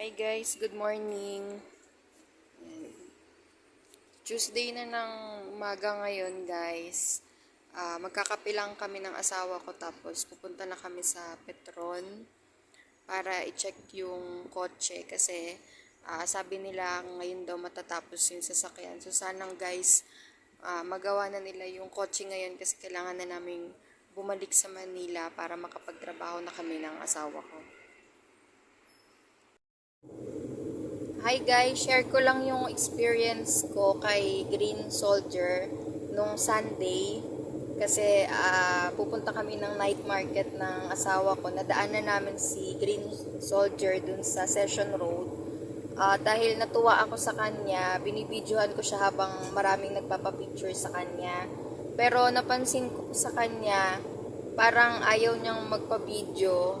Hi guys, good morning. Tuesday na ng umaga ngayon guys. Ah, magkakape lang kami ng asawa ko tapos pupunta na kami sa Petron para i-check yung kotse kasi ah, sabi nila ngayon daw matatapos yung sasakyan. So sanang guys ah, magawa na nila yung kotse ngayon kasi kailangan na naming bumalik sa Manila para makapagtrabaho na kami ng asawa ko. Hi guys, share ko lang yung experience ko kay Green Soldier nung Sunday kasi ah, pupunta kami ng night market ng asawa ko. Nadaanan namin si Green Soldier dun sa Session Road. Ah, dahil natuwa ako sa kanya, binibidyohan ko siya habang maraming nagpapapicture sa kanya. Pero napansin ko sa kanya, parang ayaw niyang magpa-video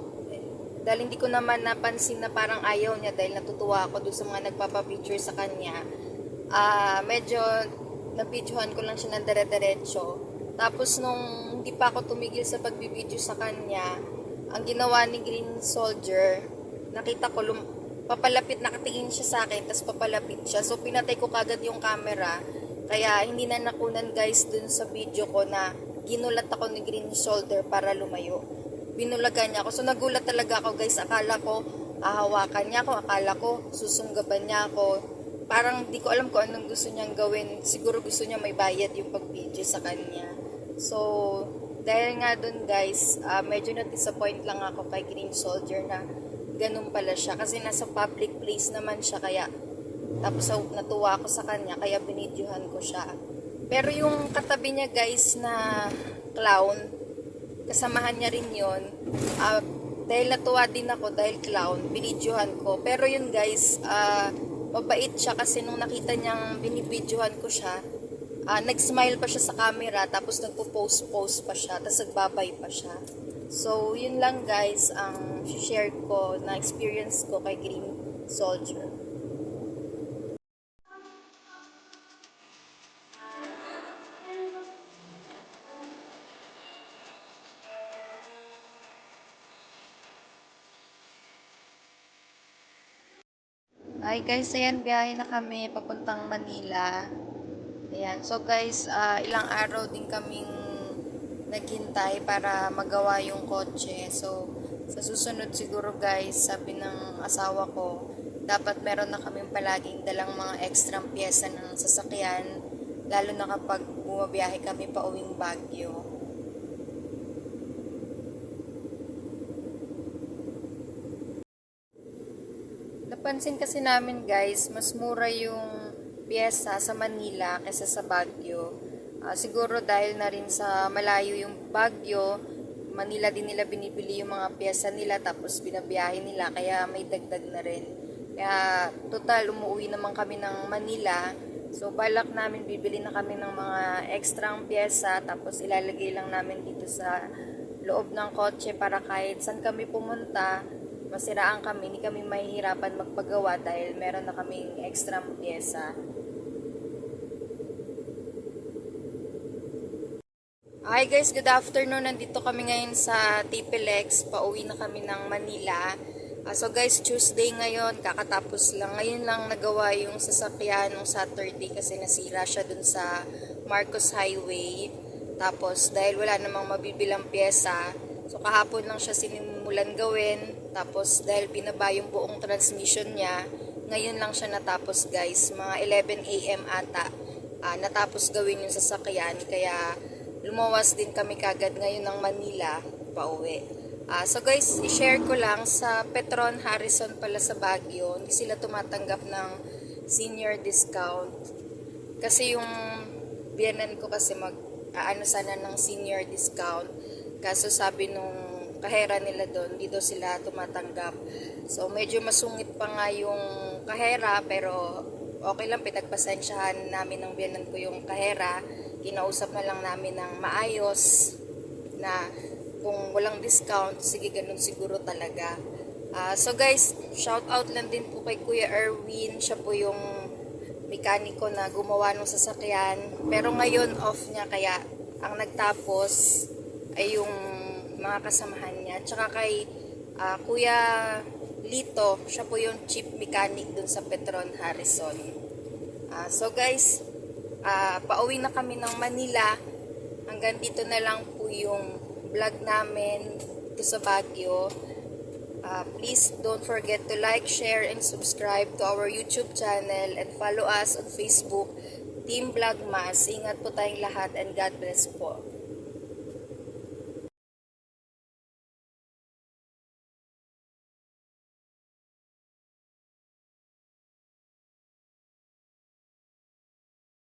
dahil hindi ko naman napansin na parang ayaw niya dahil natutuwa ako doon sa mga nagpapapicture sa kanya. Ah, medyo nabidyohan ko lang siya ng dire-diretso. Tapos nung hindi pa ako tumigil sa pagbibideo sa kanya, ang ginawa ni Green Soldier, nakita ko lum papalapit nakatingin siya sa akin, tapos papalapit siya. So pinatay ko kagad yung camera. Kaya hindi na nakunan guys dun sa video ko na ginulat ako ni Green Shoulder para lumayo binulagan niya ako. So nagulat talaga ako guys. Akala ko ahawakan niya ako. Akala ko susunggaban niya ako. Parang di ko alam kung anong gusto niyang gawin. Siguro gusto niya may bayad yung pag-video sa kanya. So, dahil nga dun guys, ah, medyo na-disappoint lang ako kay Green Soldier na ganun pala siya. Kasi nasa public place naman siya. Kaya, tapos natuwa ako sa kanya. Kaya binidyohan ko siya. Pero yung katabi niya guys na clown, kasamahan niya rin yon Ah, dahil natuwa din ako dahil clown, binidyohan ko. Pero yun guys, ah, mabait siya kasi nung nakita niyang binibidyohan ko siya, ah, nag-smile pa siya sa camera, tapos nagpo-post-post pa siya, tapos nagbabay pa siya. So, yun lang guys ang share ko na experience ko kay Green Soldier. Hi guys, ayan, biyahe na kami papuntang Manila. Ayan, so guys, ah, ilang araw din kaming naghintay para magawa yung kotse. So, sa susunod siguro guys, sabi ng asawa ko, dapat meron na kaming palaging dalang mga extra pyesa ng sasakyan, lalo na kapag bumabiyahe kami pa uwing Baguio. Napansin kasi namin guys, mas mura yung pyesa sa Manila kaysa sa Baguio. Ah, siguro dahil na rin sa malayo yung Baguio, Manila din nila binibili yung mga pyesa nila tapos binabiyahe nila kaya may dagdag na rin. Kaya total umuwi naman kami ng Manila. So balak namin bibili na kami ng mga extrang pyesa tapos ilalagay lang namin dito sa loob ng kotse para kahit saan kami pumunta, masiraan kami, hindi kami mahihirapan magpagawa dahil meron na kaming extra pyesa. Hi guys, good afternoon. Nandito kami ngayon sa TPLEX. Pauwi na kami ng Manila. Ah, so guys, Tuesday ngayon, kakatapos lang. Ngayon lang nagawa yung sasakyan ng Saturday kasi nasira siya dun sa Marcos Highway. Tapos dahil wala namang mabibilang pyesa, so kahapon lang siya sinimulan gawin. Tapos dahil binaba yung buong transmission niya, ngayon lang siya natapos guys. Mga 11 a.m. ata ah, natapos gawin yung sasakyan. Kaya lumawas din kami kagad ngayon ng Manila pauwi. Ah, so guys, i-share ko lang sa Petron Harrison pala sa Baguio, hindi sila tumatanggap ng senior discount. Kasi yung biyanan ko kasi mag aano sana ng senior discount. Kaso sabi nung kahera nila doon, dito sila tumatanggap. So medyo masungit pa nga yung kahera pero okay lang pinagpasensyahan namin ng biyanan ko yung kahera. Kinausap na lang namin ng maayos na kung walang discount, sige ganun siguro talaga. Ah, so guys, shout out lang din po kay Kuya Erwin. Siya po yung mekaniko na gumawa ng sasakyan. Pero ngayon off niya kaya ang nagtapos ay yung mga kasamahan niya. Tsaka kay ah, Kuya Lito. Siya po yung chief mechanic dun sa Petron Harrison. Ah, so guys, ah, pauwi na kami ng Manila. Hanggang dito na lang po yung vlog namin dito sa Baguio. Ah, please don't forget to like, share, and subscribe to our YouTube channel and follow us on Facebook, Team Vlogmas. Ingat po tayong lahat and God bless po.